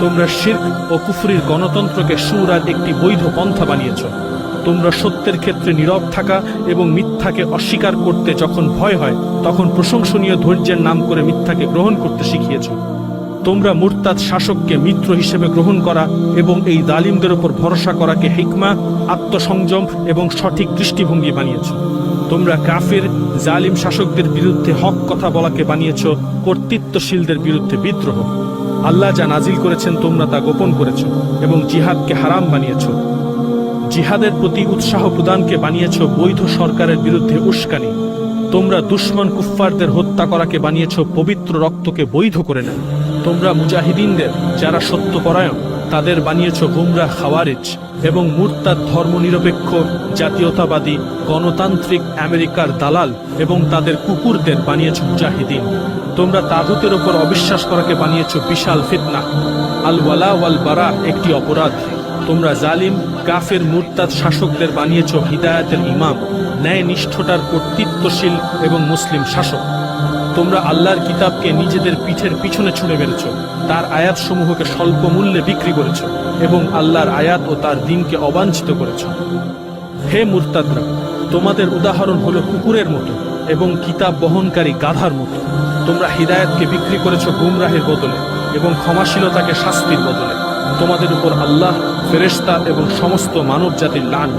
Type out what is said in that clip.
তোমরা শির্ক ও কুফরির গণতন্ত্রকে সুরার একটি বৈধ পন্থা বানিয়েছ। তোমরা সত্যের ক্ষেত্রে নীরব থাকা এবং মিথ্যাকে অস্বীকার করতে যখন ভয় হয়, তখন প্রশংসনীয় ধৈর্যের নাম করে মিথ্যাকে গ্রহণ করতে শিখিয়েছ। তোমরা মুরতাদ শাসককে মিত্র হিসেবে গ্রহণ করা এবং এই দালিমদের উপর ভরসা করাকে হিকমা, আত্মসংযম এবং সঠিক দৃষ্টিভঙ্গি বানিয়েছ। তোমরা কাফের, জালিম শাসকদের বিরুদ্ধে হক কথা বলাকে বানিয়েছ, কর্তৃত্বশীলদের বিরুদ্ধে বিদ্রোহ। আল্লাহ যা নাজিল করেছেন তোমরা তা গোপন করেছ এবং জিহাদকে হারাম বানিয়েছ। জিহাদের প্রতি উৎসাহ প্রদানকে বানিয়েছ বৈধ সরকারের বিরুদ্ধে উস্কানি। তোমরা দুশ্মন কুফফারদের হত্যা করাকে বানিয়েছ পবিত্র রক্তকে বৈধ করে নেন তোমরা মুজাহিদিনদের, যারা সত্যপরায়ণ তাদের বানিয়েছ গুমরা খাওয়ারেজ এবং মুরতাদ ধর্মনিরপেক্ষ, জাতীয়তাবাদী, গণতান্ত্রিক আমেরিকার দালাল এবং তাদের কুকুরদের বানিয়েছ মুজাহিদিন। তোমরা তাগুতের ওপর অবিশ্বাস করাকে বানিয়েছ বিশাল ফিতনা। আল ওয়ালা ওয়াল বারা একটি অপরাধ। তোমরা জালিম, কাফের, মুরতাদ শাসকদের বানিয়েছ হিদায়াতের ইমাম ন্যায় নিষ্ঠতার কর্তৃত্বশীল এবং মুসলিম শাসক। তোমরা আল্লাহর কিতাবকে নিজেদের পিঠের পিছনে ছুঁড়ে মেরেছ। তার আয়াতসমূহকে স্বল্প মূল্যে বিক্রি করেছ এবং আল্লাহর আয়াত ও তার দিনকে অবাঞ্ছিত করেছ। হে মুরতাদরা, তোমাদের উদাহরণ হলো কুকুরের মতো এবং কিতাব বহনকারী গাধার মতো। তোমরা হিদায়াতকে বিক্রি করেছ গুমরাহের বদলে এবং ক্ষমাশীলতাকে শাস্তির বদলে। তোমাদের উপর আল্লাহ, ফেরেশতা এবং সমস্ত মানব জাতির লান।